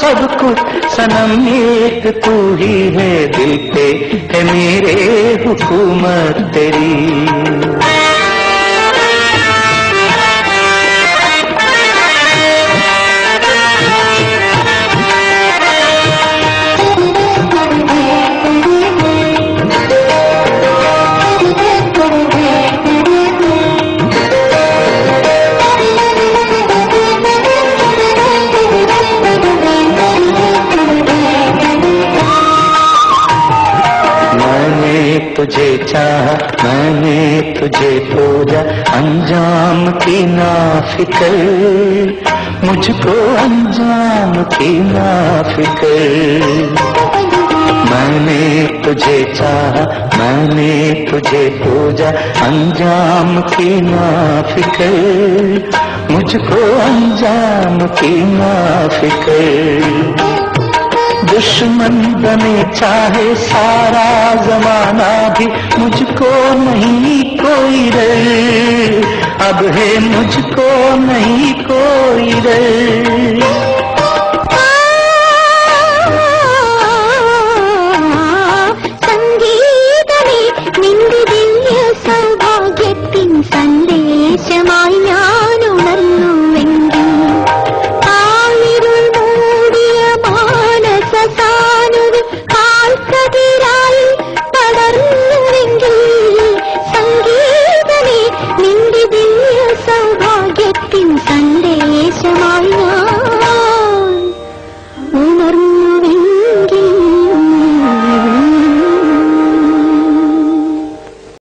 सब कुछ सनम एक तू ही है दिल पे है मेरे हुकूमत तेरी। चाहा, मैंने तुझे खोजा, अंजाम की ना फिकर मुझको अंजाम की ना फिकर मैंने तुझे चाहा, मैंने तुझे खोजा, अंजाम की ना फिकर मुझको अंजाम की ना फिकर दुश्मन बने चाहे सारा जमाना भी मुझको नहीं कोई रे। अब है मुझको